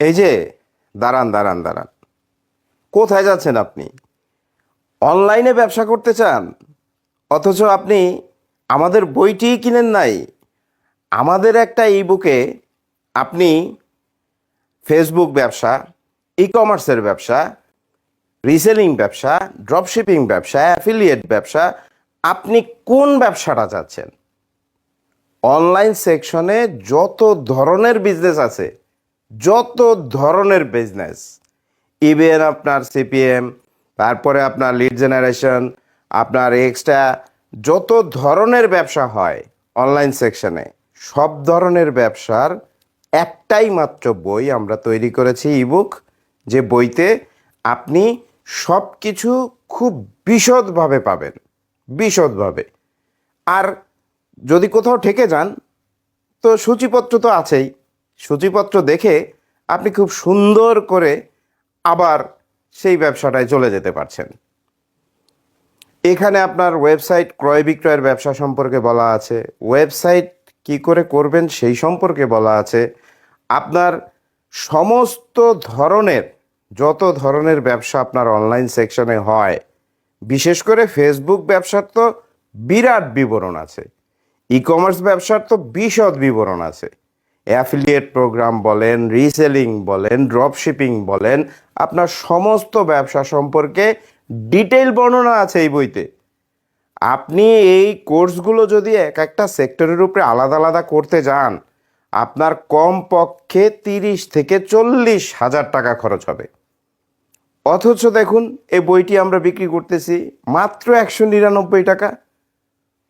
এই যে, দাঁড়ান দাঁড়ান দাঁড়ান। কোথায় যাচ্ছেন আপনি? অনলাইনে ব্যবসা করতে চান? অথচ আপনি আমাদের বইটি কিনেন নাই। আমাদের একটা ই বুকে আপনি ফেসবুক ব্যবসা ই কমার্সের ব্যবসা রিসেলিং ব্যবসা ড্রপশিপিং ব্যবসা অ্যাফিলিয়েট ব্যবসা, আপনি কোন ব্যবসাটা চাচ্ছেন? অনলাইন সেকশনে যত ধরনের বিজনেস আছে যত ধরনের বিজনেস ইভেন আপনার সিপিএম তারপরে আপনার লিড জেনারেশন আপনার এক্সট্রা যত ধরনের ব্যবসা হয় অনলাইন সেকশনে সব ধরনের ব্যবসার একটাই মাত্র বই আমরা তৈরি করেছি ইবুক যে বইতে আপনি সব কিছু খুব বিশদভাবে পাবেন, বিশদভাবে। আর যদি কোথাও ঠেকে যান, তো সূচিপত্র তো আছেই। সূচিপত্র দেখে আপনি খুব সুন্দর করে আবার সেই ব্যবসাটায় চলে যেতে পারছেন। এখানে আপনার ওয়েবসাইট ক্রয় বিক্রয়ের ব্যবসা সম্পর্কে বলা আছে। ওয়েবসাইট কি করে করবেন সেই সম্পর্কে বলা আছে। আপনার সমস্ত ধরনের, যত ধরনের ব্যবসা আপনার অনলাইন সেকশনে হয়, বিশেষ করে ফেসবুক ব্যবসার তো বিরাট বিবরণ আছে। ই কমার্স ব্যবসার তো বিশদ বিবরণ আছে। অ্যাফিলিয়েট প্রোগ্রাম বলেন রিসেলিং বলেন ড্রপ শিপিং বলেন, আপনার সমস্ত ব্যবসা সম্পর্কে ডিটেল বর্ণনা আছে এই বইতে। আপনি এই কোর্সগুলো যদি এক একটা সেক্টরের উপরে আলাদা আলাদা করতে যান, আপনার কম পক্ষে তিরিশ থেকে চল্লিশ হাজার টাকা খরচ হবে। অথচ দেখুন, এই বইটি আমরা বিক্রি করতেছি মাত্র একশো নিরানব্বই টাকা।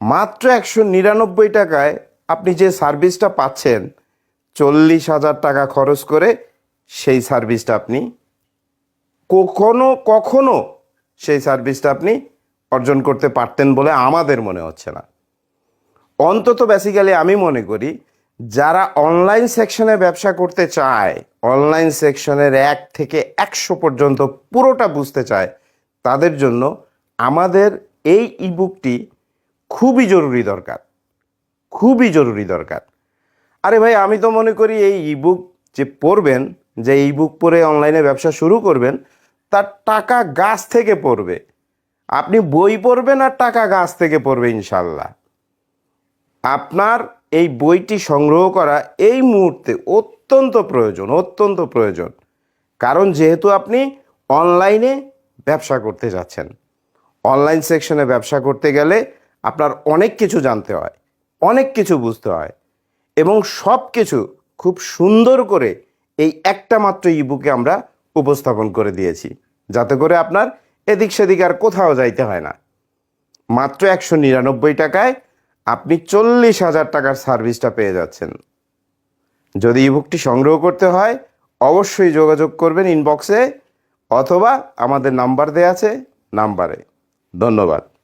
মাত্র একশো নিরানব্বই টাকায় আপনি যে সার্ভিসটা পাচ্ছেন চল্লিশ হাজার টাকা খরচ করে সেই সার্ভিসটা আপনি কখনো কখনো সেই সার্ভিসটা আপনি অর্জন করতে পারতেন বলে আমাদের মনে হচ্ছে না। অন্তত বেসিক্যালি আমি মনে করি যারা অনলাইন সেকশনে ব্যবসা করতে চায় অনলাইন সেকশনের এক থেকে একশো পর্যন্ত পুরোটা বুঝতে চায়, তাদের জন্য আমাদের এই ইবুকটি খুবই জরুরি দরকার। খুবই জরুরি দরকার। আরে ভাই, আমি তো মনে করি এই ইবুক যে পড়বেন, যে ইবুক পড়ে অনলাইনে ব্যবসা শুরু করবেন, তার টাকা গাছ থেকে পড়বে। আপনি বই পড়বেন আর টাকা গাছ থেকে পড়বে, ইনশাল্লাহ। আপনার এই বইটি সংগ্রহ করা এই মুহূর্তে অত্যন্ত প্রয়োজন অত্যন্ত প্রয়োজন। কারণ যেহেতু আপনি অনলাইনে ব্যবসা করতে যাচ্ছেন অনলাইন সেকশনে ব্যবসা করতে গেলে আপনার অনেক কিছু জানতে হয়, অনেক কিছু বুঝতে হয়। এবং সব কিছু খুব সুন্দর করে এই একটা মাত্র ইবুকে আমরা উপস্থাপন করে দিয়েছি। যাতে করে আপনার এদিক সেদিক আর কোথাও যাইতে হয় না। মাত্র একশো নিরানব্বই টাকায় আপনি চল্লিশ হাজার টাকার সার্ভিসটা পেয়ে যাচ্ছেন। যদি ইবুকটি সংগ্রহ করতে হয়, অবশ্যই যোগাযোগ করবেন ইনবক্সে অথবা আমাদের নাম্বার দেওয়া আছে নাম্বারে। ধন্যবাদ।